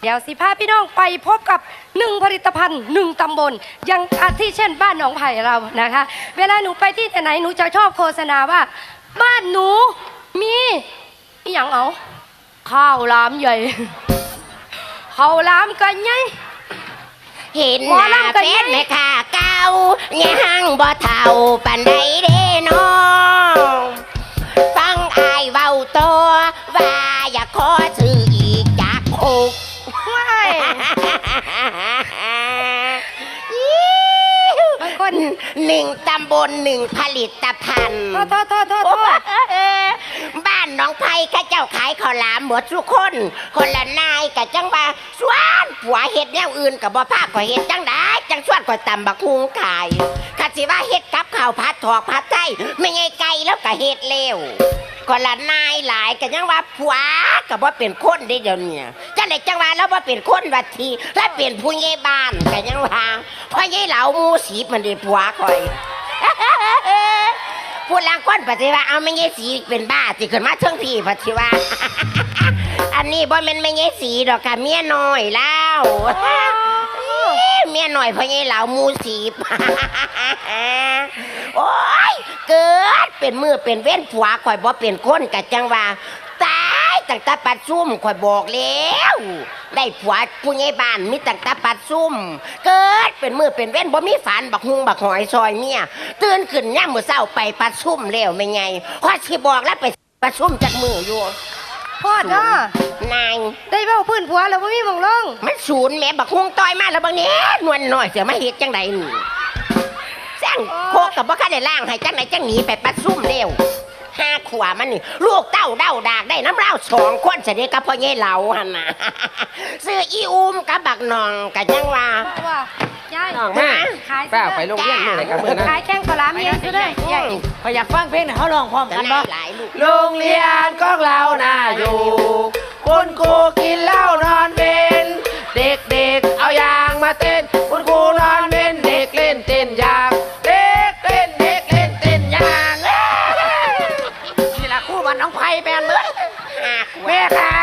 เดี๋ยวสิพาพี่น้องไปพบกับหนึ่งผลิตภัณฑ์หนึ่งตำบลอยังอาทิเช่นบ้านหนองไผ่เรานะคะ เวลาหนูไปที่ไหนหนูจะชอบโฆษณาว่า บ้านหนูมีอหย่างเอาข้าวหลามใหญ่ข้าวหลามกันไง เห็นหน้าลำกันเป็ยันงแม่ค้าเก่ายังบ่เท่าปันใดเด้น้อง ฟังอายเว้าตัวว่าอย่าขอซื้ นหนึ่งตำบลหนึ่งผลิตภัณฑ์ โทษโทษโทษโทษโทษบ้านน้องไผ่ข้าเจ้าขายข้าวหลามหมดทุกคน คนละนายกับจังว่าสวนผัวเฮ็ดแนวอื่นกับบ่ภาคก็เฮ็ดจังได้จังสวนก็ตำบักฮุงขายข้าสิว่าเฮ็ดกับข้าวผัดถอกผัดไทยไม่ไงไก่แล้วก็เฮ็ดเร็วคนละนายหลายกันยังว่าผัวก็บ่เป็นคนได้เดี๋ยวนี้ จังไดจังว่าแล้วบ่เป็นคนวัดทีแล้วเป็นผู้ใหญ่บ้านกันยังว่าพ่อใหญ่เหลาหมูสีมันได้ผัวคอยพูดลางก้นปฏิว่าเอาไม่เงี้ยสีเป็นบ้าสิขึ้นมาเทิงพี่ปฏิว่า อันนี้บ่แม่นไม่เงี้ยสีดอกค่ะเมียน้อยแล้วเมียน้อยเพราะงี้เหลาหมูสีบโอ้ย เกิดเป็นมือเป็นเว้นผัวข่อยบ่เป็นคนกะจังว่า ตายตั้งแต่ปัดซุ่มข่อยบอกแล้ว ได้ผัวผู้ใหญ่บ้านมีตั้งแต่ปัดซุ่ม เกิดเป็นมือเป็นเว้นบ่มีฝันบักฮุงบักหอยซอยเมียตื่นขึ้นย่ามมื้อเช้าไปปัดซุ่มแล้วไม่ไงพอสิบอกแล้วไปปัดซุ่มจากมืออยู่โทษเนาะนายได้เบ้าพื้นผัวแล้วไม่มีหมองลงมันศูนย์แหม่บักฮวงต่อยมาแล้วบางเนี้ยนวลหน่อยเสียมาเฮ็ดจังใดนี่สร้างโคกกับบ่คันได้ล่างให้จังไหนจังหนีไปปัดซุ่มเร็ว ห้าขวามันนี่ ลูกเต้าเด้าดากได้น้ำเล่าสองคนเสด็จกับพ่อเย่เหลาหันน่ะซื้ออีอุ้มกับบักนองกับจังว่าบอกว่ายายน้องมา ขายเปล่าไปโรงเรียนเมื่อไหร่กับเมื่อนั้นขายแข้งข้าวหลามเมียซะด้วยยายพอยอยากฟังเพลงน่ะเขาลองพร้อมแต่กันนาบ่ยหลายลูกโรงเรียนของเราน่าอยู่ คุณครูกินเหล้านอนเวนเด็กๆเอายางมาเต้น คุณครูนอน ขวา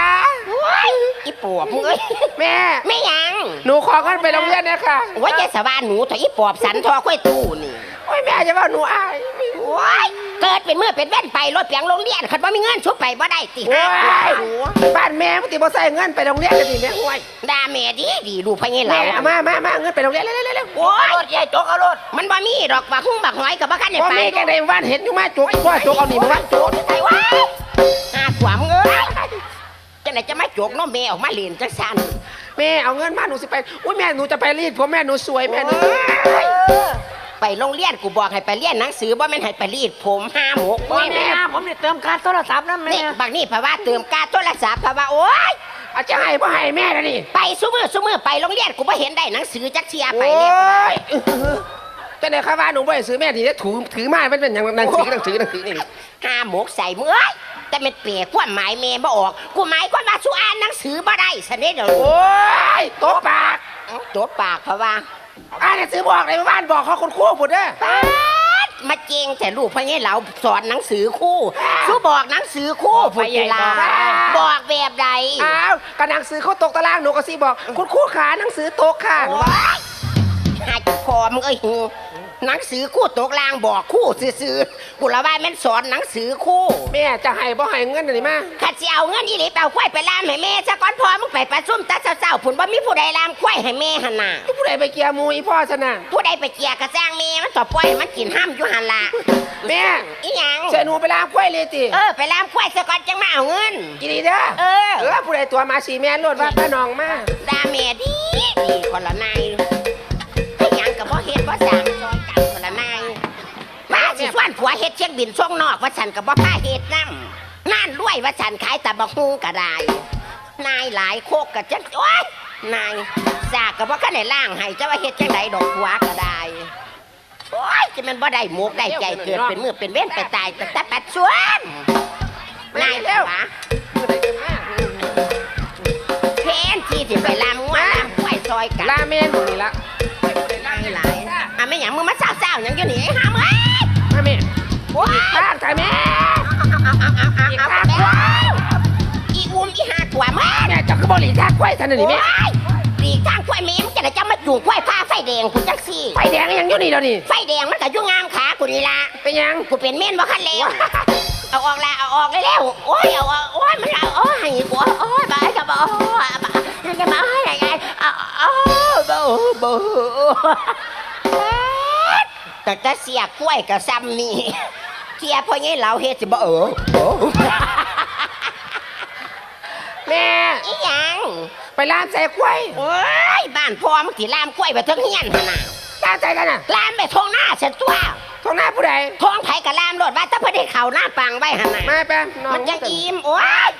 แม่คะอีปอบมึงเอ้ยแม่ไม่ยังหนูขอเงินไปโรงเรียนเนี่ยค่ะว่าจะสบานหนูถอยอีปอบสันทอค่อยตู้นี่โอ้ยแม่จะว่าหนูอายโอ้ยเกิดเป็นมือเป็นแว่นไปรถเปียงโรงเรียนคันว่ามีเงินชุบไปบ่ได้ติโอ้ห้าขวบยบ้านแม่ปกติบ่ใส่เงินไปโรงเรียนเลยนี่แม่ห่วยด่าแม่ดีดีดูพะเงี้แม่เราเอามามามาเงินไปโรงเรียนเร็วๆๆๆโอ้ยรถยายจกเอารถมันบ่มีดอกบักหุ้งบักหอยกับบักขันเนี่ยว่าไปแม่แกได้บ้านเห็นอยู่มาจุกไอ้พ่อจุกเอาหนีมาบ้านจุกไอ้วะห้ ไหนจะมาจกน้องแม่ออกมาเล่นจังสันแม่เอาเงินมาหนูสิไปอุ้ยแม่หนูจะไปรีดผมแม่หนูสวยแม่หนูไปโรงเรียนกูบอกให้ไปเรียนหนังสือบ่แม่นให้ไปรีดผมห้าหมกโอ้ยแม่ผมเนี่ยเติมการโทรศัพท์นั่นแม่นี่บางนี่เพราะว่าเติมการโทรศัพท์เพราะว่าโอ๊ยอาจะให้พ่ให้แม่แล้วนี่ไปซุมือซุมือไปโรงเรียนกูบ่เห็นได้หนังสือจักเชียไปโอ้เนี่ยยจะได้ข้าว่าหนูไปซื้อแม่ทีได้ถือถือมาเป็นเป็นอย่างหนังสือหนังสือหนังสือนี่ห้าหมกใส่มือเอ้ย แต่เป็นเปียกความหมายแม่บ่ออก กูหมายความว่าสู้อ่านหนังสือบ่ได้สนิทเด้อโอ้ยโต๊ะปากตัวปากเพราะว่าอ่านหนังสือบอกเลยบ้านบอกเขาคนคู่หมดเด้อป๊าดมาเจงแต่ลูกพ่อเนี่ยเราสอนหนังสือคู่สู้บอกหนังสือคู่พูดเวลาบอกแบบใดอ้าวก็หนังสือเขาตกตารางหนูก็สิบอก คุณครูขาหนังสือตกค่ะหนูว่าหาจุพอมึงเอ้ย หนังสือคู่ตกลางบอกคู่ซื่อๆกูละว่าแม่นสอนหนังสือคู่แม่จะให้พ่ให้เงินหน่อยมาข้าสิเอาเงินอีหลีเปล่าควายไปล่ามให้แม่ซะก่อนพอมึงไปประชุมตาเศร้าๆผุนว่ามีผู้ใดล่ามควายให้แม่หันน่ะผู้ใดไปเกียร์มูอีพ่อชนะผู้ใดไปเกลียกระจ้างแม่มันต่อปล่อยให้มันกินห้ามอยู่หันละแม่อีหยังเชิญหนูไปลามควายเลยติเออไปล่ามควายซะก่อนจังมาเอาเงินกินดีเด้อเออเออผู้ใดตัวมาสีแม่นรถว่าป้าน้องมาดาแม่ดีดีคนละนายให้หยังกับพ่เฮ็ดพ่สร้าง มาสิส่วนผัวเฮ็ดเช็คบินช่วงนอกว่าฉันกับบ่ผ้าเฮ็ดนำน่านรวยว่าฉันขายแต่บักฮุงก็ได้ นายหลายโคกกับจังโอ้ยนายสากกับว่าคันได้ล่างให้จะว่าเฮ็ดจังไดดอกผัวก็ได้โอ้ยจะมันบ่ได้หมกได้ใจเกิดเป็นมือเป็นเว้นไปตายแต่แต่ปัดชวนนายแล้ววะผู้ใดจะมาเพนที่สิไปลามงัวลามควายซอยกันลาเมนนี่ละหลายหลายอะไม่หยังมึงมาเศร้าๆหยังอยู่นี่ห้ามเอ้ยมาแม่โอ้ยข้างใส่แม่เอาเอาเอาเอาเอาเอาแล้วอีอุ้มอีหาตัวแม่แม่จะก็บอกหลีทางควายทันนี่แม่โอ้ยดีทางควายแม่มึงจะได้จะมาจูงควายผ้าไฟแดงกูจังซี่ไฟแดงยังอยู่นี่เดี๋ยวนี้ไฟแดงมันก็อยู่งามขากูนี่ละเป็นยังกูเป็นเม่นบ่คันแล้วเอาออกละเอาออกเลยแล้วโอ้ยเอาออกโอ้ยมันเอาโอ้ยให้กูโอ้ยบายจะบ่โอ้ยบ่จะมาให้ไงเอาเอาบ่บ่แต่จะเสียกล้วยกับซ้ำนี่ เทียพ่อใหญ่เราเฮ็ดสิบ่เออเออแม่อีหยังไปล่ามใส่ควยโอ้ยบ้านพ่อมึงสิลามกล้วยไปเทั้งเฮียนหั่นน่ะล่ามใส่กันน่ะลามไปท้องหน้าเสร็จตัวท้องหน้าผู้ใดท้องไผก็ลามโลดว่าถ้าเพิ่นได้เข้าหน้าปังไว้หั่นน่ะมาแป๊บน้องมันยังอิ่มโอ้ย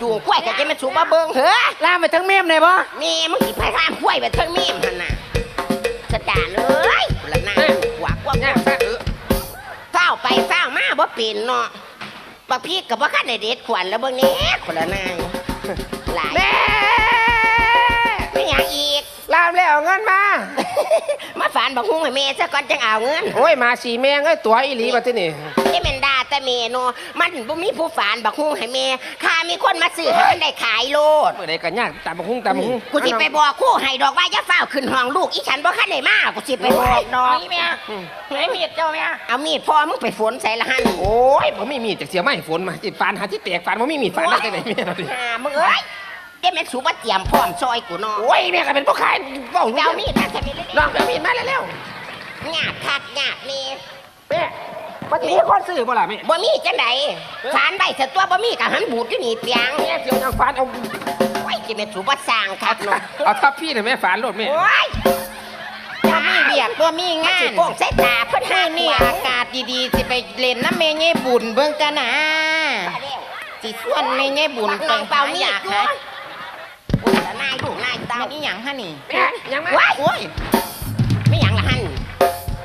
จูงกล้วยก็จะมาสูบมาเบิ่งเฮ้อล่ามไปทั้งเมมเลยบ่นี่มึงสิไปข้ามกล้วยไปเทั้งเมีมหั่นน่ะสะดานเอ้ยละนายหวกว่าเนี่ยซะเออ ฝ้าวไปเฝ้าวมาบ่เป็นเนาะบักพี่กับบ่คันได้เด็ดขวัญแล้วเบิ่งแหน่คนละนายหลายแม่ไม่อยากอีกล่ามแล้วเอาเงินมา มาฝานบักฮุ้งให้แม่ซะก่อนจังเอาเงินโอ้ยมาสีแมงเอ้ยตัวอีหลีมาที่นี่ที่แม่นดา แต่เมนูมันบ่มีผู้ฝานบักฮุ้งให้แม่ข้ามีคนมาซื้อให้มันได้ขายโลดเมื่อใดกันยากตามบักหุ่งตามบักหุ่งกูสิไปบอกคู่ให้ดอกว่าอย่าเฝ้าวขึ้นห้องลูกอีฉันบ่คันได้มากูสิไปบอกน้องนี่แม่ไอ้เมียเจ้าแม่เอามีดพ่อมึงไปฝนใส่ละหันโอ้ยบ่มีมีดจากเสียไม่ฝนมาจิฟานหาที่แตกฟานบ่มีมีดฟานได้จังไดแม่เราดิอ่ามึงเอ้ยเดี๋ยวแม่สูบเตรียมพร้อมซอยกูเนาะโอ้ยแม่ก็เป็นพ่อขายเว้าเจ้ามีดมาจะมีเล่น้องเอามีดมาแล้วหยาบคักหยาบนี่ๆแม่ ปฏิคนซื้อบ่ล่ะแม่บ่มีจังไดฝานใบเสตัวบ่มีกับหันบูดอยู่นี่เปียงแม่เสียวทางฟานเอาโอ้ยจะแม่สูบสร้างคักเนาะเอาทับพี่น่ะแม่ฟานโลดแม่ โอ้ยบ่มีเบียกบ่มีงาสินโป่งใส่ตาเพิ่นคืหาอนี่นี่อากาศดีๆสิไปเล่นน้ำเมยายบุญเบิ่งกันนะสิส่วนเมยายบุญบักไปน้องเปล่าหามีอยากตัวหาโอ้ยละนายลูกนายเต้ามันอีหยังฮะนี่ แม่ยังมาว้ายโอ้ยไม่หยังละหันเฮ้ย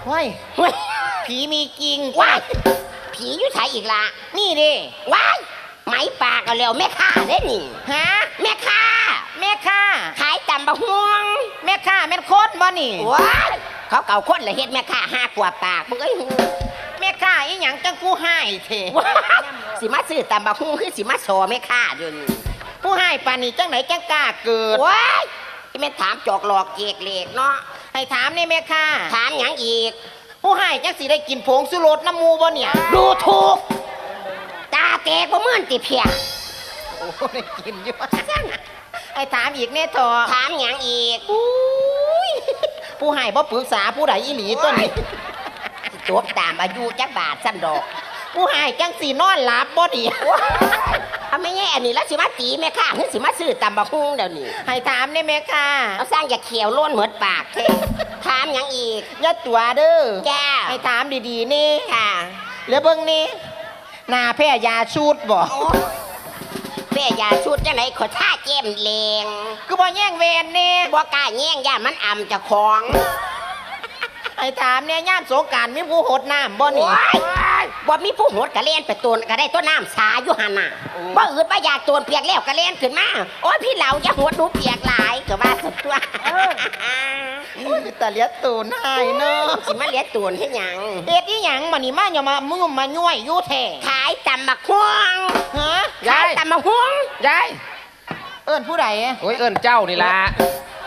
เฮ้ยผีมีจริงว้ายผีอยู่ไทยอีกละนี่เด้ว้ายไหมปากเอาแล้วแม่ค้าได้นี่ฮะแม่ค้าแม่ค้าขายตำบักม่วง แม่ค้าแม่นคนบ่นี่ว้ายเขาเก่าคนละเฮ็ดแม่ค้าห้ากว่าปากมึงเอ้ยแม่ค้าอีหยังจังกูให้เถว้ายสิมาซื้อตำบักม่วงคือสิมาสอแม่ค้าเดี๋ยวนี้ผู้ให้ปานนี้จังไหนจังกล้าเกิดว้ายที่แม่ถามจอกหลอกเกกเหล็กเนาะ ให้ถามนี่แม่ค้าถามหยังอีก ผู้ให้จังสิได้กินผงสุรสน้ำมูบ่เนี่ย ดูถูก ตาแตกบ่เหมื่อนติเพียโอ้ได้กินอยู่ให้ถามอีกแน่ทอถามหยังอีกอุ้ยผู้ให้บ่ปรึกษาผู้ใดอีหลีตัวนี้ จบตามอายุจักบาทซ้ำดอก ผู้ให้จังสีนอนหลับบ่ดีเอาไม่แง่อันนี้แล้วสิมาตีแม่ค้าคือสิมาซื้อตำบักฮุ้งเดี๋ยวนี้ให้ถามได้ไหมค่ะเอาสร้างอย่าเขียวโล้นเหมือนปากเท่ถามหยังอีกอย่าตัวเด้อจ้าให้ถามดีๆนี่ค่ะแล้วเบิ่งนี่หน้าแพ้ยาชูดบ่โอ้แม่ยาชุดจังไหนขอท่าเจมเลงคือบ่แย่งเวรนี่บ่กล้าแย่งย่ามันอ่ำเจะของให้ถามเนี่ยย่ามสงกรารมีผู้หดน้ำบ่นี่โอ้ย บ่มีผู้โหดกะเล่นไปตูนก็ได้ต้นน้ำสาอยู่หันน่ะบ่อื่นบ่อยากตูนเปียกแล้วกะเล่นขึ้นมาโอ้ยพี่เหล่าจะโหดหนูเปียกหลายก็ว่าสุดตัวอุ้ยแต่เลียดตูนให้เนาะสิมาเลียตูนให้หยังเฮ็ดอีหยังมานี่มาอย่ามามึงมาย่วยอยู่แท้ขายตำบักฮวงฮะขายตำบักฮวงยายเอิ้นผู้ใดโอ้ยเอิ้นเจ้านี่ล่ะ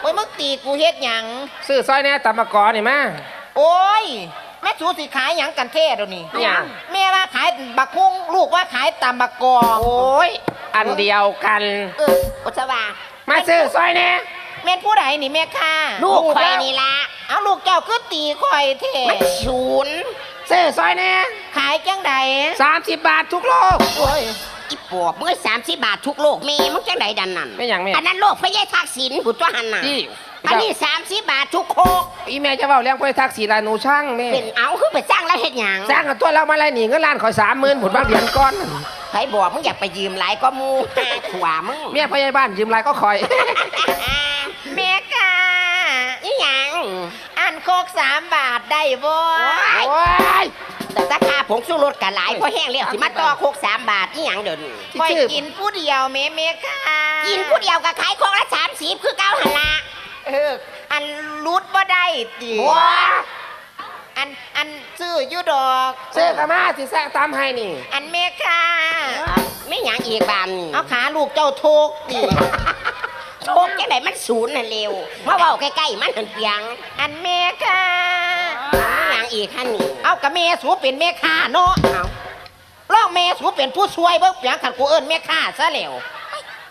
โอ้ยมึงตีกูเฮ็ดหยังซื้อซอยแหน่ตามมากอนี่มาโอ้ย แม่สูสิขายหยังกันแท้เดี๋ยวนี้หยัง แม่ว่าขายบักคุ้งลูกว่าขายตำบักกอกโอ้ย อันเดียวกัน เอออุตสว่ามาซื้อซอยแหน่แม่นผู้ใดนี่แม่ค่ะ ลูกข่อยนี่ละเอาลูกเจ้าคือตีข่อยเท่มันศูนย์ซื้อซอยแหน่ขายจังใดสามสิบบาททุกโลก โอ้ยอีปอบเมื่อสามสิบบาททุกโลกแมีมึงจังไดดันนั่นไม่หยังแม่อันนั้นโลกพระยายทักษิณผู้ตัวหันน่ะจี้ อันนี้สามสิบบาททุกโคกอีแม่จะเว้าเรื่องไปทักซี่ลาหนูช่างแม่เป็นเอาคือไปสร้างแล้วเฮ็ดหยังสร้างกับตัวเรามาอะไรหนีเงินล้านขอยสามหมื่นผลบางเดือนก่อนใครบอกมึงอยากไปยืมหลายก็มูหาขวามึงเมียพยาบาลยืมรายก็คอยแม่ค่ะอีหยังอันโคกสามบาทได้บ่โอ้ยแต่ราคาผงชูรสกันหลายเพราะแห้งแล้วสิมาต่อโคกสามบาทอีหยังเดี๋ยวนี้ที่ข่อยชื่อกินผู้เดียวแม่แม่ค่ะกินผู้เดียวก็ขายโคกละสามสิบคือเก้าหันละ เออ อันรุดบ่ได้ติว้าอันอันซื้ออยู่ดอกซื้อกระมาสิแซงตามให้นี่ อันแม่ค่ะไม่หยังอีกบานนี่เอาขาลูกเจ้าโทกดิโชคจังไดมันศูนย์น่ะเร็วมาเว้าใกล้ๆมันหันเปียง อันแม่ค่ะมีหยังอีกหั่นนี่เอากับแม่สูเป็นแม่ค้าเนาะเอาลองแม่สูเป็นผู้ช่วยเบิ่งเปียงขันกูเอิ้นแม่ค้าซะแล้ว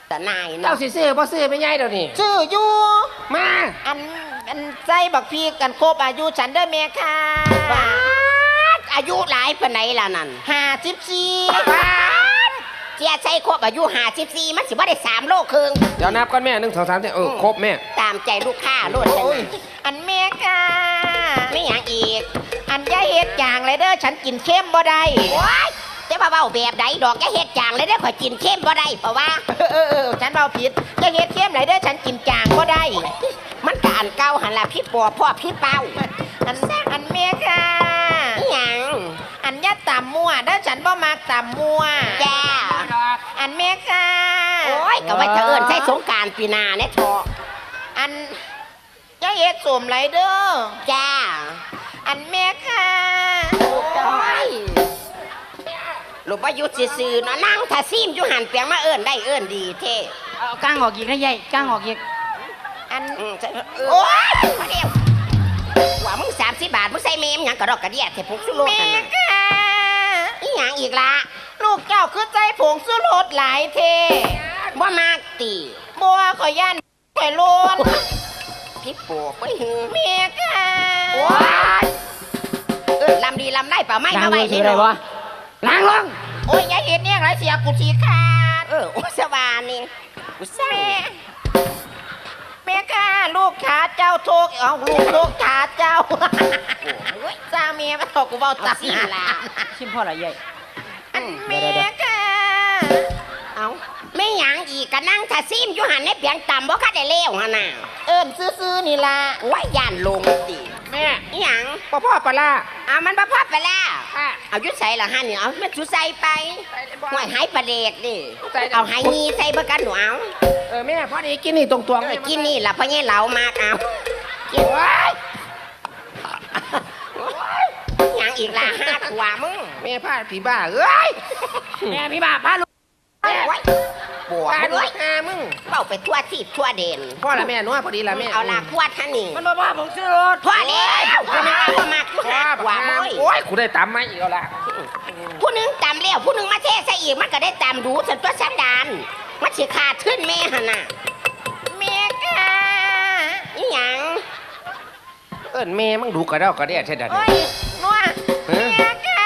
แต่นายเจ้าเนาะสิซื้อบ่ซื้อไม่ใหญ่เดี๋ยวนี้ ชื่ออยู่ มาอันอันใจบักพี่กันครบอายุฉันเด้อแม่ค่ะบาดอายุหลายปานไหนล่ะนั่นห้าสิบสี่บาดเจียใช้ครบอายุ54มันสิบ่ได้สามโลครึ่งเดี๋ยวนับก่อนแม่หนึ่งสองสามสี่เออครบแม่ ตามใจลูกค้าโลดจังโอ้ยอันแม่ค่ะไม่หยังอีก อันอยาเฮ็ดจางเลยเด้อฉันกินเข้มบ่ได้ โอ๊ยจะมาเว้าแบบใดดอกแกเฮ็ดจางเลยได้อข่อยกินเข้มบ่ได้เพราะว่า เออเออฉันเบาผิดจะเฮ็ดเข้มไหนเด้อฉันกินจางบ่ได้ มันกอันเก่าหันละพี่ปอพ่อพี่เป้าอันอันแม่ค่ะอีหยังอันอยาต่ำมั่วเด้อฉันบ่มักต่ำมั่วจ้าอันแม่ค่ะโอ้ยก็ไว้ถ้าเอิ้นใช้สงกรารปีหน้าเนี่ยเถอะอันอยาเฮ็ดสวมไหลเด้อจ้า อันแม่ค่ะ ลูกประยุทธ์ซื่อๆเนาะนั่งถ้าซีมอยู่หันเปียงมาเอิ้นได้เอิ้นดีเท่เอาก้างออกอีกนะยายก้างออกอีกอันอืมใช่โอ้ยมาเดียวว่ามึงสามสิบบาทมึงใส่เมมหยังกระดอกกระเดียเทพุกสุโลกแม่กันนะค่ะอีหยังอีกละลูกเจ้าคือใจผงสุรสหลายเทว่ามากตีบัวขอย่านข่อยโลนพี่ปวกไปหือแม่ค่ะโอ้ยเออลำดีลำได้เปล่าไม่ล้างมาลไว้งคือนี่อะไรเนาะวะ ล้างลง โอ้ยอย่าเห็นเนี่ยไรเสียกูสีขาดเออโอสวานี่กูสั่งแม่แม่ค่ะลูกขาเจ้าโทกเอาลูกลูกขาเจ้าโอ้ยจ้าเมียมาถกกูเบาเอาตัดสิล่ะชิมพ่อละยายอันแม่ค่ะเอา ไม่หยังอีกก็นั่งถ้าซีมอยู่หันในเปียงต่ำบ่คัดได้เลี้ยวหันน่ะเอิ้นซื้อๆนี่ล่ะโอ้ยย่านลงดิแม่อีหยังพ่อพ่อปลาร้าเอามันมาพับไปแล้วค่ะ เอายุดใส่ละฮะนี่เอามันจุใส่ไปห่วยหายประเดกดิใส่ได้เอาหายนีใส่เบ่กันหนูเอาเออแม่พอดีกินนี่ตรงตัวเออกินนี่ล่ะพ่อเนี่ยเหลามากเอากินไว้หยังอีกล่ะห้าตัวมึงแม่พาผีบ้าเอ้ยแม่พี่บ้าพาลูก โอ้ย ปวดบ้าเลด้วยยหามึงเป้าไปทั่วที่ทั่วเด่นพ่อละแม่นัวพอดีละแม่เอาลาขวดท่านนี่มันบอกว่าผมซื้อรถพ่อแล้วพ่อมาเอามากูพ่อห้าบัตัวกมึหางโอ้ยกูได้ตำไหมอีกแล้วล่ะผู้หนึงตำแล้วผู้หนึงมาเทใส่อีกมันก็ได้ตำดูสันตัวสันดานมันสิขาดขึ้นแม่หันน่ะแม่ค่ะอีหยังเอิ้นแม่มึงดูกระเดากระเดียใช่ดันโอ้ยนัวเฮ้ยแม่ค่ะ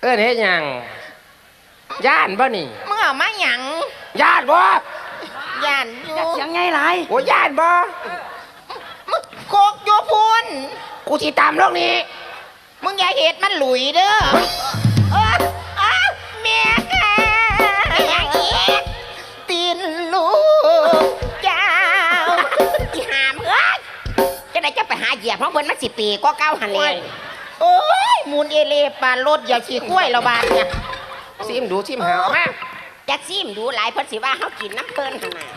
เอิ้นเฮ็ดหยังย่านบ่นี่มึงเอามาหยังย่านบ่ย่านอยู่จักเสียงไงหลายโอ้ย่านบ่มึงโคกโยพูนกูสิตามลงนี้มึงอย่าเห็ดมันหลุยเด้อเอออ้าวแม่ค่ะอีหยังอีกตีนลูกเจ้าอีหามเอ้ยจะได้จะไปหาเหยียบเพราะเพิ่นมันสิปีก็เก้าหันเลยโอ้ยมูลเอเลปานรถอย่าขี้ข้วยเราบาดเนี่ยซิมดูซิมหาเอามา จะซิมดูหลายเพิ่นสิว่าเฮากินน้ำเพิ่นหั่นน่ะ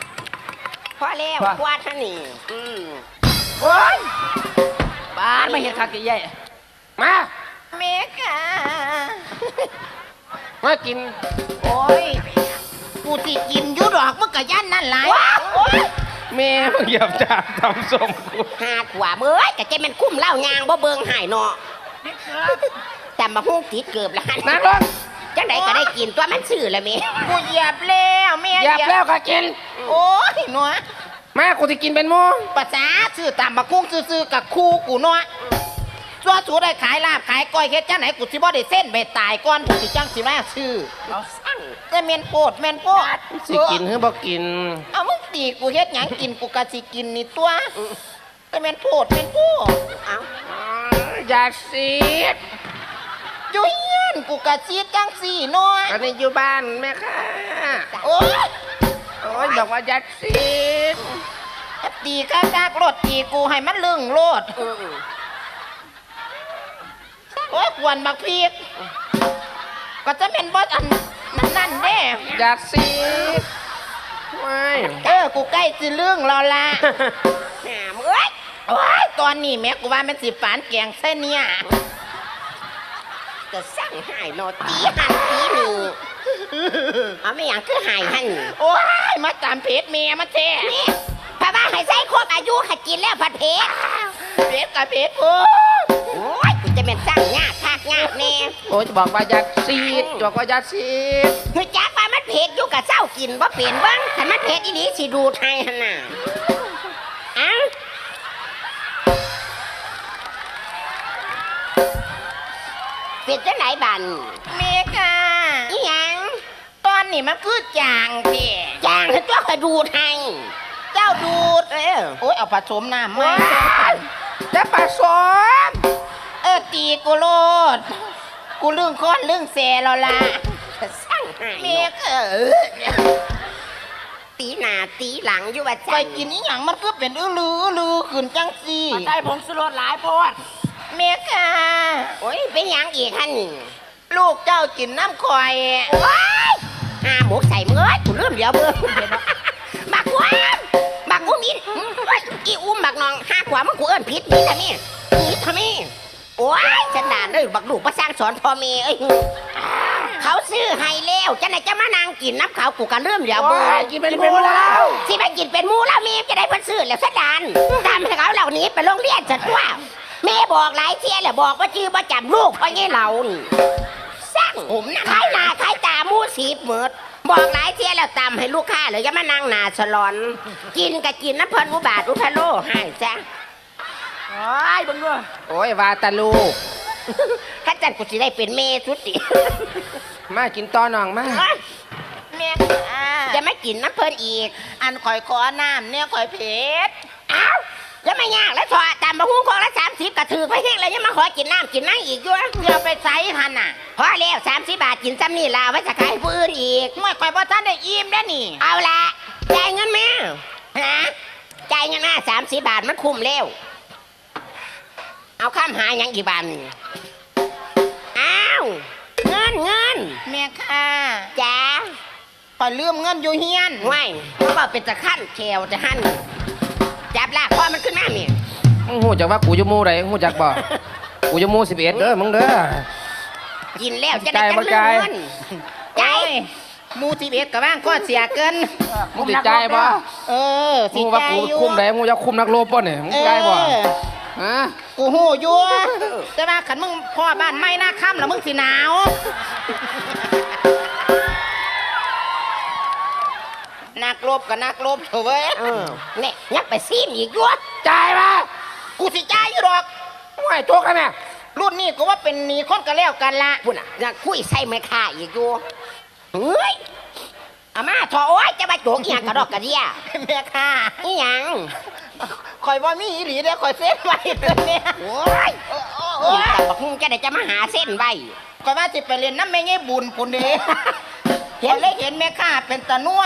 พอแล้วกวาดท่านนี่อืมโอ้ยบ้านไม่เห็นคักยายมาแม่ค่ะมากิน โอ้ยกูสิกินอยุดอกมึงกะย่านนั่นหลายแม่มึงเหยียบจานทำส้มกูหาขวาเบ้ยก็จะแม่นคุ้มเหล้ายางบ่เบิ่งหายเนาะแต่มาฮู้ติดเกือบแล้วหั่นนั่งลง จังไดก็ได้กินตัวมันซื่อละแม่กูเหยียบแล้วแม่เหยียบแล้วก็กิน โอ้ยหนัวมากูจะกินเป็นหมูภาษาซื้อตามบักคุ้งซื้อๆกับครูกูเนาะซัวสูได้ขายลาบขายก้อยเฮ็ดจังไหนกูสิบ่ได้เส้นไปตายก่อนกูสิจังสิมาซื้อเอาสั่งแต่แม่นโปดแม่นโปดสิกินหรือบ่กิน เอามึงตีกูเฮ็ดหยังกินกูก็สิกินนี่ตัวแต่แม่นโปดแม่นโปดเอาอยากซีด อยู่เฮียนกูก็สิจังสี่เนาะอันนี้อยู่บ้านแม่ค่ะ โอ้ยโอ้ยบอกว่าอยากซีดตีกากากรถตีกูให้มันลึงโลดอืมโอ้ยกวนบักพีกก็จะเป็นบอสอันนั้นนั่นเด้อยากซีดไม่เออกูใกล้สิเรื่องแล้วล่ะหามเอ้ยโอ้ยตอนนี้แม่กูว่ามันสิฝานแกงเส้นเนี่ย ก็สั่งหายนาะตีหันตีนี่เอาไม่อย่างคือหายหันโอ้ยมาตามเพจเมียมาแท้นี่พระบ้าให้ใส่ครบอายุขัดกินแล้วผัดเพชรเพจกับเพจโอ้โอ้ยกูจะเป็นสร้างากคากยาแน่โอ้ยจะบอกว่าอยากซีดบอกว่าอยากซีดคือจักว่ามันเผ็ดอยู่กับเจ้ากินว่าเปลี่ยนบ้างถ้ามันเผ็ดอีนี้สิดูไทยหันน่ะ เป็ดจะไหนบันเมียค่ะอีหยังตอนนี้มันคือจางเพ่จางให้ตัวกระดูไทยเจ้าดูดเออโอ้ยเอาผสมน้ำมาจะผสมเออตีกูโลดกูเรื่องค้อนเรื่องแซ่แล้วล่ะสร้างหายเมียเนาะก็เออตีหน้าตีหลังอยู่ว่าไปจังกินอีหยังมันก็เป็นอื้อลืออื้อลือขึ้นจังสิใส่ผงชูรสหลายโพด เมียค่ะ โอ้ยเป็นหยังอีกฮันนี่ลูกเจ้ากินน้ำข่อยว้ายอาหมกใส่เมื่อยกูเริ่มเดี๋ยวเบิ่งบักวามบักอุ้มอินว้ายอีอุ้มบักน้องห้าขวามันกูเอิ้นผิดนี่ทำไมนี่ทำไมโอ้ยฉันด่านเลยบักลูกประสร้างสอนพ่อแม่เอ้ยเขาซื้อให้แล้วจะไหนจะมานั่งกินน้ำเขากูกันเริ่มเดี๋ยวเบิ่งโอ้ยกินเป็นหมู่แล้ว สิไปกินเป็นหมูแล้วเมียจะได้เพิ่นซื้อแล้วสันดานตามให้เขาเหล่านี้ไปโรงเรียนจัดว่า แม่บอกหลายเที่ยแล้วบอกว่าชื่อประจำลูกเพราะงี้เรานี่สร้างผมนะขายหน้าขายตาหมูสีบเหมิดบอกหลายเที่ยแล้วตามให้ลูกค้าเลยอย่ามานั่งหน้าสลอน กินก็กินน้ำเพิ่นอุบาทอุทะโลให้ซะโอ้ยเบังด้วยโอ้ยวาตาลูกข้าจันกูสิได้เป็นเมสุติมากินต่อน้องมาเมียค่ะจะไม่กินน้ำเพิ่นอีก อันข่อยขอน้ำเนี่ยข่อยเพชรอ้าว แล้วไม่ยากแล้วถอดตามมาหุ้งของละสามสิบกระถือไปเฮงเลยยังมาขอกินน้ำกินน้ำอีกด้วยอย่าไปใส่หันน่ะพอแล้วสามสิบบาทกินซ้ำนี่ลาไว้จะขายผู้อื่นอีกไม่ข่อยบ่ท่านได้อิ่มได้อนี่ เอาละจ่ายเงินมาฮะจ่ายเงินมาสามสิบบาทมันคุ้มแล้วเอาข้ามหาหยังอีกบาทหนึ่งอ้าวเงินเงินเมียค่ะจ้าข่อยลืมเงินอยู่เฮียนไม่เพราะว่าเป็นตะขั้นแขวจะหั่น จับลากคอมันขึ้นมาเมียมึงหูจักว่ากูจะมูไรหูจักบ่ กูจะมูสิบเอ็ดเด้อมึงเด้อ กินแล้วจะได้จ่ายจับ่งเรื่จ่ายเงินจ่ายโอ้ยหมูทีเอ็ดกับบ้างก็เสียเกินมึงติดใจบ่เออสิมึงว่าใจกูอยู่คุมได้มึงจะคุมนักโลบป่ะเนี่ยมึงใจบ่เออฮะกูหูอยู่แต่ว่าขันมึงพ่อบ้านไม่น่าค่ำแล้วมึงสิหนาว นักรบกับนักรบเถอะเว้ยเออเนี่ยยักไปซีมอีกด้วยใจายมากูสิจ่ายอยู่ดอกไม่โจกกันแม่รุ่นนี้กูว่าเป็นหนีคนกันแล้วกันละพุ่นอะยังคุยใส่ไม่ค่าอีกอยู่เฮ้ยอามาถอโอ้ยจะมาโจกอีหยังกระดอกกระเดียแม่ค่ะอีหยังคอยว่ามีอีหลีเด้อคอยเส้นไว้ตัวเนี้ยโอ้ยโอ้โอ้โอ้โอ้ยยแต่บักฮุงจะได้จะมาหาเส้นไว้คอยว่าสิไปเรียนน้ำแม่ยี่บุญปุ่นเด้ เห็นเลยเห็นแม่ข้าเป็นตะนัว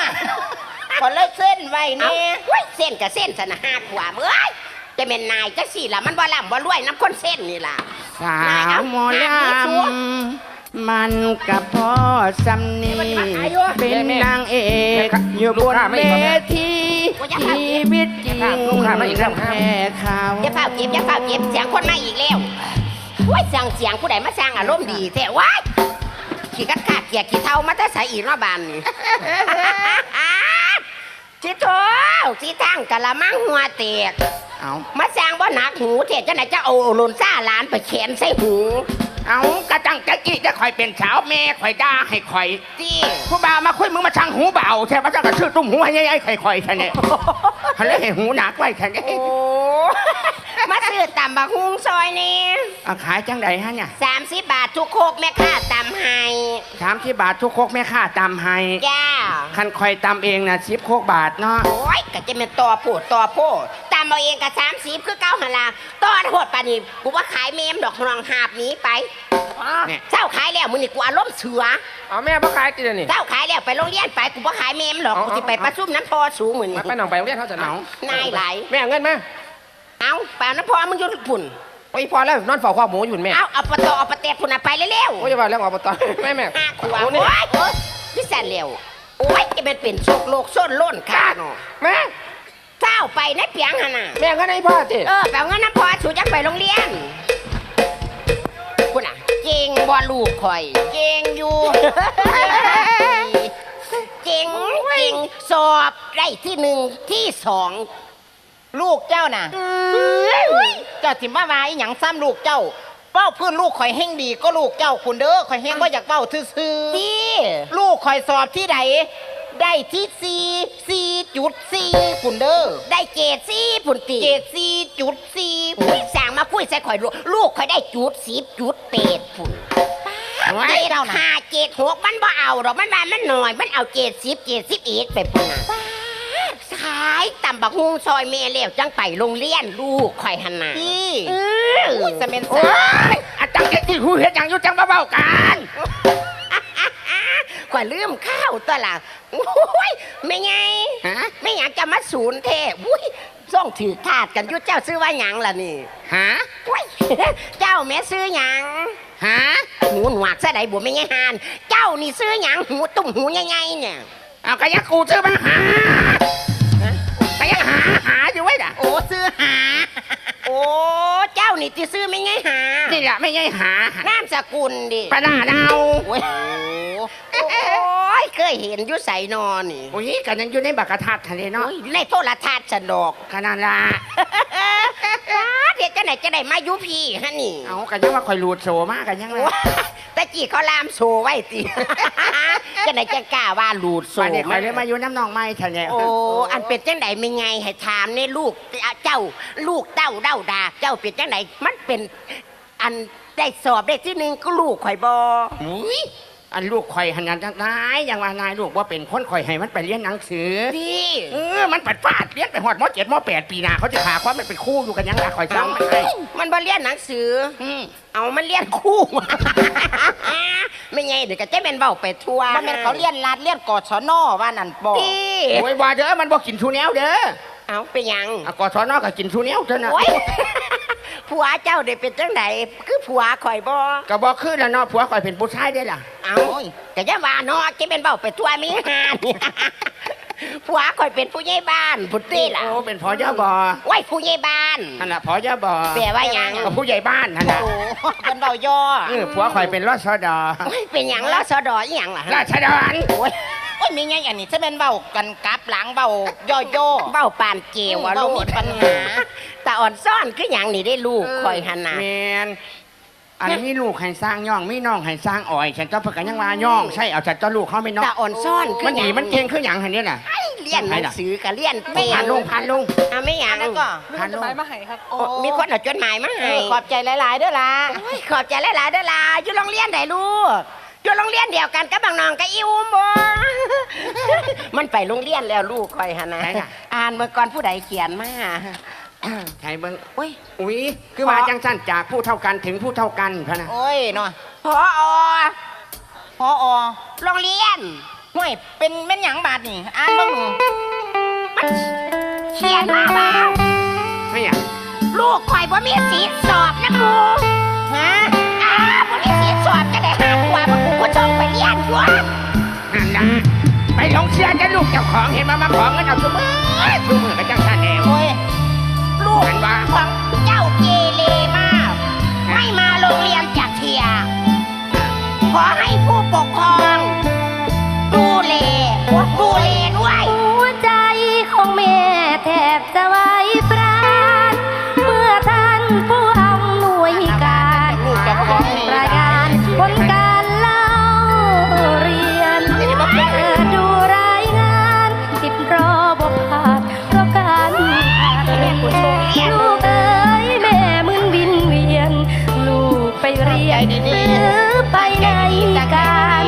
คอยเลยเส้นไว้เอาเนี่ยเว้ยเส้นกับเส้นสนะหาขวาเอ้ยจะเป็นนายจักสี่ล่ะมันบ่ล่ำบ่รวยน้ำคนเส้นนี่ล่ะ สาวหมอลำมันกับพ่อสำนีเป็นนางเอกอยู่บนเวทีชีวิตจริงแพ้เขาอย่าเฝ้าเก็บอย่าเฝ้าเก็บเสียงคนมาอีกแล้วว้ยสั่งเสียงผู้ใดมาสร้างอารมณ์ดีแท้ว้าย ขี้กัดขาดเกียกขี้เท่ามาแต่ใส่อีกเนาะบานนี่สิโถสิทั้งกะละมังหัวเตียกเอามาสร้างบ่หนักหูเทียจะไหนจะเอาหลุนซ่าหลานไปเขียนใส่หูเอากระจังกะกี้จะคอยเป็นสาวแม่คอยด่าให้คอยที่ผู้บ่าวมาคุยมึงมาช่างหูเบาใช่ปะจ้ากระชื่อตุ้มหูให้ยัยๆคอยๆแค่นี้เขาเลยให้หูหนักไว้แค่นี้โอ้ มาซื้อตำบักฮุงซอยนี่เอาขายจังใดฮะเนี่ยสามสิบบาททุกโคกแม่ค้าตำให้สามที่บาททุกโคกแม่ค่าตำให้จ้าคันคอยตำเองนะสิบโคกบาทเนาะโอ้ยก็จะเป็นต่อโพดต่อโพดตำเอาเองกับสามสิบคือเก้าหนลาต่อโหดปานนี้กูว่าขายเมมดอกรองหาบหนี้ไปเนี่ยเจ้าขายแล้วมึงนี่กูอารมณ์เสือเอาแม่บ่ขายติเดี๋ยวนี่เจ้าขายแล้วไปโรงเรียนไปกูว่าขายเมมหรอกเอากูจะไปประชุมน้ำพอสูงเหมือนไปหนองไปโรงเรียนเขาจะหนาวนายไหลายแม่เอาเงินมา เอาเปล่าน้ำพอมึงอยุ่ปุ่นโอ้ยพอแล้วนอนเฝ้าข้อหมูอยู่แม่เอาเอาปะตอเอาปะเตะพุ่นน่ะไปเร็วโอ้ยอย่าว่าแล้วออกมาตอนแม่แม่ๆห้าขวบโอ้โอ้นี่ยโอ้ยพี่แสนเร็วโอ้ยจะเป็นเป็นโชคโลกส้นล้นค่ะเนาะแม่เจ้าไปในเปียงหนน่ะ แม่เงินให้พ่อติเออแปลว่าน้ำพอสูจะไปโรงเรียนคุณอะเจก่งบ่ลูกข่อย เก่งอยู่ เก่งเก่งสอบได้ที่หนึ่งที่สอง ลูกเจ้าน่ะเจ้าสิมาว่าอีหยังซ้ำลูกเจ้าเป้าพื้นลูกข่อยแห้งดีก็ลูกเจ้าคุณเด้อข่อยแห้งว่าอยากเป้าซื่อๆที่ลูกข่อยสอบที่ไหนได้ที่สี่สี่จุดสี่คุณเด้อได้เกรดสี่ปุ่นตีเกรดสี่จุดสี่อุ้ยสั่งมาคุยใส่ข่อยลูกลูกข่อยได้จุดสิบจุดเปดปุ่นไว้เกรดเท่านั้นห้าเกรดหกมันบ่เอาหรอกมันว่ามันหน่อย มันเอาเกรดสิบเกรดสิบเอ็ดไปปุ่นน่ะขาย ตำบักฮุงซอยเมเลี้ยวจังไปโรงเรียนลูกข่อยหันนาพี่เอออุ้ยสะเมนโอ้สายอาจารย์เด็กที่หูเห็นอย่างอยู่จังมาเบากันข่อยลืมข้าวตัวละโอ้ยไม่ไงฮะไม่อยากจะมาศูนย์เทอุ้ยส่องถือขาดกันอยุเจ้าซื้อว่าหยังล่ะนี่ฮะอุ้ยเจ้าแม่ซื้อหยังฮะหูหนวกซะใดบัวไม่ไงหานเจ้านี่ซื้อหยังหูตุ่มหูใหญ่ๆเนี่ย เอากระยักกูซื้อมาหา กระยักหาหาอยู่ไว้ด่ะโอ้ซื้อหา โอ้เจ้านี่ที่ซื้อไม่ไงหานี่แหละไม่ใช่หานามสกุลดิปลาหน้าดาวโอ้ยโอ้ยเคยเห็นอยุใส่นอนนี่โอ้ยกันยังอยู่ในบักกระทัดทะเลเนาะโอ้ยในโทรทัศน์สนอกขนาดละเดี๋ยวจะไหนจะได้มายุพี่ฮะนี่ เอากันยังว่าคอยรูดโซมากกันยังเลยแต่จีเขาลามโซไว้ติ จะไหนจะกล้าว่าหลูดโซวันนี้คอยเลยมาอยู่น้ำนองไม้ทะเลโอ้อันเป็นจังไดไม่ไงให้ถามในลูกเจ้าลูกเต้าเด้าดาเจ้าเป็นจังไดมันเป็นอันได้สอบได้ที่หนึ่งก็ลูกข่อยบอ อุ้ยอันลูกคอยหันนันนายยังว่านายลูกว่าเป็นคนคอยให้มันไปเรียนหนังสือดีเออมันปัดฟาดเรียนไปหอดมเจ็ดมแปดปีหนาเขาจะพาความมันเป็นคู่อยู่กันยังไงคอยจ้องไม่ได้มันบ่เรียนหนังสืออืมเอามันเรียนคู่ ไม่ไงเดี๋ยวก็จะเป็นเบาไปทั่วมันเป็นเขาเลี้ยนรัดเลี้ยนกอชนอว่านั่นบอกดีโอ้ยว่าเด้อมันบอกกินทูแนวเด้อเอาไปยังอะกอทอนอก็กินทูแนวเท่านั้นโอ้ย ผัวเจ้าได้เป็นจังไดคือผัวข่อยบ่ก็บอกคือแล้วเนาะผัวคอยเป็นผู้ชายได้อล่ะ เอาก็จะว่าเนาะจะเป็นเบาไปทั่วมีหานผัวข่อยเป็นผู้ใหญ่บ้านพุทธิล่ะโอ้เป็นพอยาบอไว้ผู้ใหญ่บ้านนั่นแหละพอยาบอแปลว่าหยังก็ผู้ใหญ่บ้านนั่นแหละโอ้เป็นเบาย่อเออผัวคอยเป็นรอชดอโอ้ยเป็นหยังล่ะสอดออีหยังล่ะราชดรโอ้ยโอ้ยมีไงอันนี้จะเป็นเบากันกลับหลังเบาย่อย่อเบ้าปานเกวอะเบ้าลูมีกปัญหาแต่อ่อนซ่อนคือหยังนี่ได้ลูกข่อยหันน่ะแมนอันนี้มีลูกให้สร้างย่องมีน้องให้สร้างอ่อย ฉันต้องเพื่อกันยังว่าย่องใช่เอาฉันต้องลูกเขาไม่น้องแต่อ่อนซ่อนคือมันหดียังมันเก่งคืออย่างหันเนี่ยน่ะไอ้เรียนหนังสือกับเรียนไม่เป็นผ่านลุงผ่านลุงอะไม่หยังแล้วก็ผ่านลุงโอ้มีคนเอาจดหมายมาเอให้อขอบใจหลาย ๆ เด้อล่ะโอ้ยขอบใจหลาย ๆ เด้อล่ะอยู่โรงเรียนไหนลูก อยู่โรงเรียนเดียวกันกับบางน้องกับอิวมบ่มันไปโรงเรียนแล้วลูกคอยหนนะไหนน่ะอ่านเมื่อก่อนผู้ใดเขียนมา ใช่เบิ้งโอ้ยอุ้ยคือว่าจังสั้นจากผู้เท่ากันถึงผู้เท่ากันพะนะ โอ้ยเนาะพออพออโรงเรียน ห่วยเป็นแม่นหยังบาดนี่อ่านเบ้างหนูเขียนมาว่าไม่อยากลูกคอยบ่มีสิทธิ์สอบนะครูฮะอ้าบ่มีสิทธิ์สอบจะได้หาผัวมาครู ไปหลงเชื่อจะลูกเจ้าของเห็นมามาขอเงินเอาทุกมือทุกมือกับจังสั้นแนวโอ้ยลูกมันว่าของเจ้าเกเรมาก ไม่มาโรงเรียนจากเทีย ขอให้ผู้ปกครองดูแลดูแลด้วยหัวใจของแม่แทบจะไหวปร เรียนหรือไปไหนกัน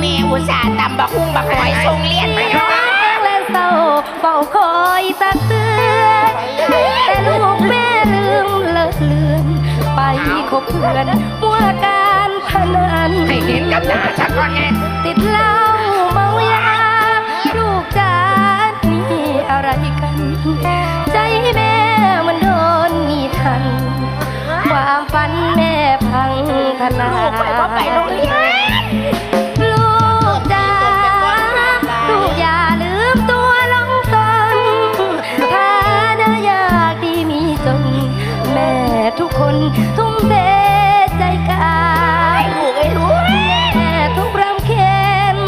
แม่อุตส่าห์ตำบักหุ่งบักหอยทรงเรียนไปร้เนาะงและเศร้าเฝ้าคอยตักเตือนแต่ลูกแม่ลืมเลิกเลือนไปคบเพื่อนมัวการพนัน ให้เห็นกับตาฉันก่อนไงติดเหล้าเมายาลูกจ๋านี่อะไรกัน ใจแม่มันโดนมีทัน ความฝันแม่พังทนาลูกไปว่าไปโรงเรียนลูกจ้าลูกอย่าลืมตัวลงตนถ้าเธอยากดีมีจน แม่ทุกคนทุ่มเทใจกายลูกไอ้ลูกแม่ทุกรำเค็น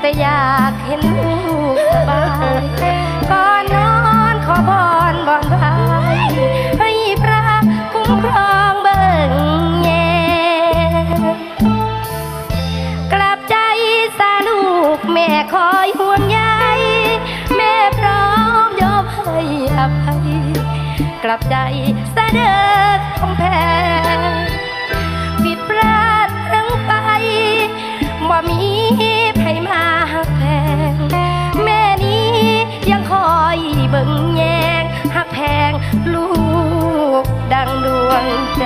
แต่อยากเห็นลูกบ้าง กลับใจเสด็จคงแพงผิดพลาดทั้งไปว่ามีไผมาหักแพงแม่นี้ยังคอยเบิ่งแยงหักแพงลูกดังดวงใจ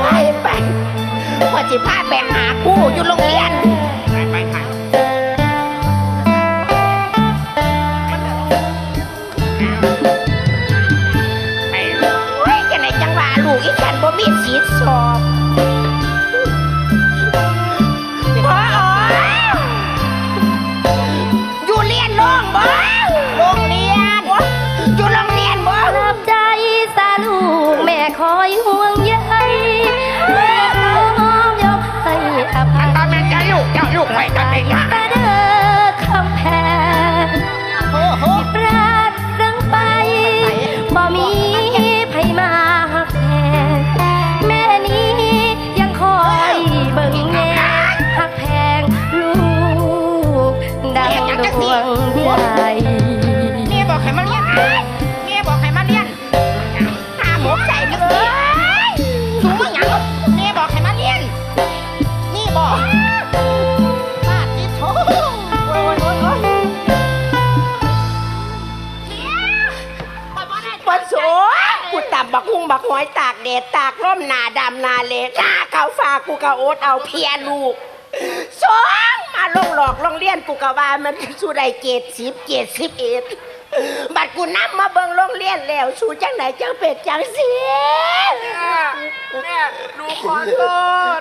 ไปไปว่าสิพาแบ่งหาคู่อยู่โรงเรียน บบักฮุงบักหอยตากแดดตากร่มหนาดำหนาเลหน้าเขาฝากกูกะโอ๊ตเอาเพียลูกสองมาลงหลอกลงเลียนกูกะว่ามันสู้ได้เจ็ดสิบเจ็ดสิบเอ็ดบัดกูนับมาเบิ่งโรงเรียนแล้วสู้จังไหนจังเป็ดจังเสียแม่หนูขอโทษ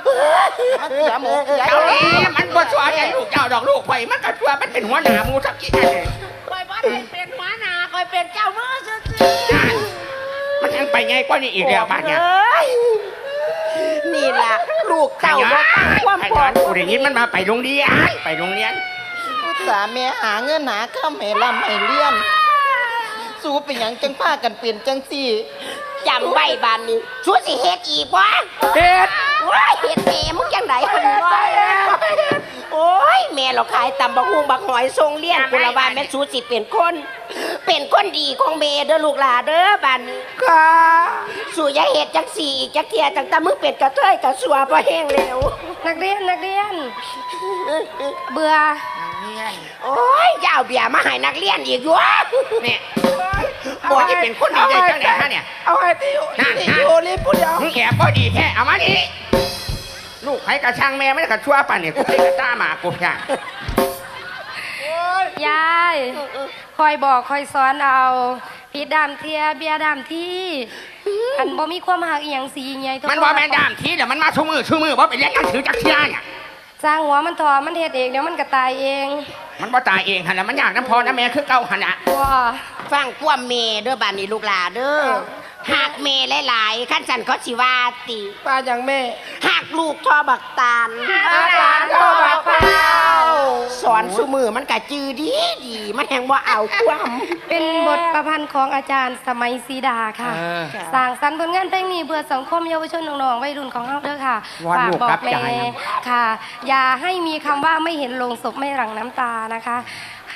มันเสียหมูเสียเจ้านี่มันบ่ชัวใจลูกเจ้าดอกลูกไปมันก็ชัวมันเป็นหัวหน้าหมูสักกี่อันเลยคอยบ้านเป็นหัวหน้าคอยเป็นเจ้ามือซื่อนั่น มันยังไปไงกว่านี้อีกแล้วบ้านเนี่ยเอ้ยนี่ล่ะ ลูกขเต่ายับ่ฟังความขพอยันกูได้ยินมันมาไปโรงเรียนไปโรงเรียนอุตส่าห์แม่หาเงินหาข้ามให้ลำให้เลี้ยน สู้เป็นหยังจังพากันเปลี่ยนจังสี่ จำไว้บานนี้สู้สิเฮ็ดอีกวะเฮ็ดว้ายเฮ็ดแม่มึงจังไดคนวะโอ้ยแม่เราขายตำบักฮุงบักหอยทรงเลี้ยนกุละบานแม่สู้สิเป็นคน เป็นคนดีของแม่เด้อลูกหลาเด้อบานนี้ค่ะสู่อย่าเฮ็ดจังสี่อีกจักเทียตั้งแต่มึงเป็ดกระเทยกระสัวบ่แห้งแล้ว นักเรียนนักเรียน เบื่อ โอ้ยอย่าเอาเบียร์มาให้นักเรียนอีกวะเนี่ยบอกจะเป็นคนดีได้จังไหนฮะเนี่ยเอาไอ้ที่อยู่นั่นที่นั่น อยู่รีบพูดเดียวมึงแอบก็ดีแท้เอามาดิลูกใครกระชังแม่ไม่ได้กระชั่วป่ะเนี่ยกูให้กระต้าหมากูย่างยาย คอยบอกคอยสอนเอาพีดดามเทียเบียร์ดามที่อันบ่มีความหักอีหยังสีใหญ่ตัวมันว่าแม่ดามทีเดี๋ยวมันมาชูมือชูมือว่าไปเรียนหนังสือจักเที่ยเนี่ยสร้างหัวมันทอมันเฮ็ดเองเดี๋ยวมันก็ตายเอง มันว่าตายเองหันละมันอยากน้ำพอน้ำแม่คือเก่าหันละว้าฟังความแม่เด้อบานนี้ลูกหลาเด้อ หากแม่หลายๆขั้นสันเขาสิว่าติปลาอย่างแม่หากลูกทอบักตาลหลานทอบักพร้าวสอนสุมือมันกะจือดีดีมันแหงว่าเอาความเป็นบทประพันธ์ของอาจารย์สมัยสีดาค่ะ สร้างสรรค์ผลงานเพลงนี้เพื่อสังคมเยาวชนน้องๆวัยรุ่นของเราเด้อค่ะวอนฝากลูกบอรักบแม่ใจนะค่ะ อย่าให้มีคำว่าไม่เห็นลงศพไม่หลั่งน้ำตานะคะ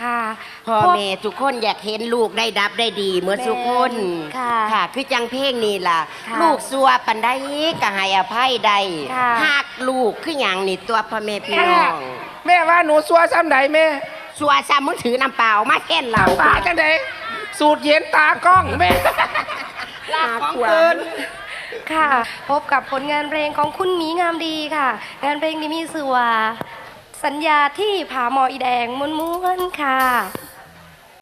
ค่ะพ่อแม่ทุกคนอยากเห็นลูกได้ดับได้ดีเหมือนทุกคนค่ะค่ะ คือจังเพลงนี่ล่ะค่ะลูกสัวปันได้ก็ให้อภัยได้ค่ะหากลูกคืออย่างนี่ตัวพ่อแม่พี่น้องแม่ว่าหนูซัวซ้ำไหนแม่สัวซ้ำมึงถือน้ำเปล่ามาแค่นเราปลาจังไดสูตรเย็นตากล้องแม่ลาควรค่ะ พบกับผลงานเพลงของคุณหมีงามดีค่ะ งานเพลงนี้มีชื่อว่า สัญญาที่ผาหมออีแดงม้วนๆค่ะ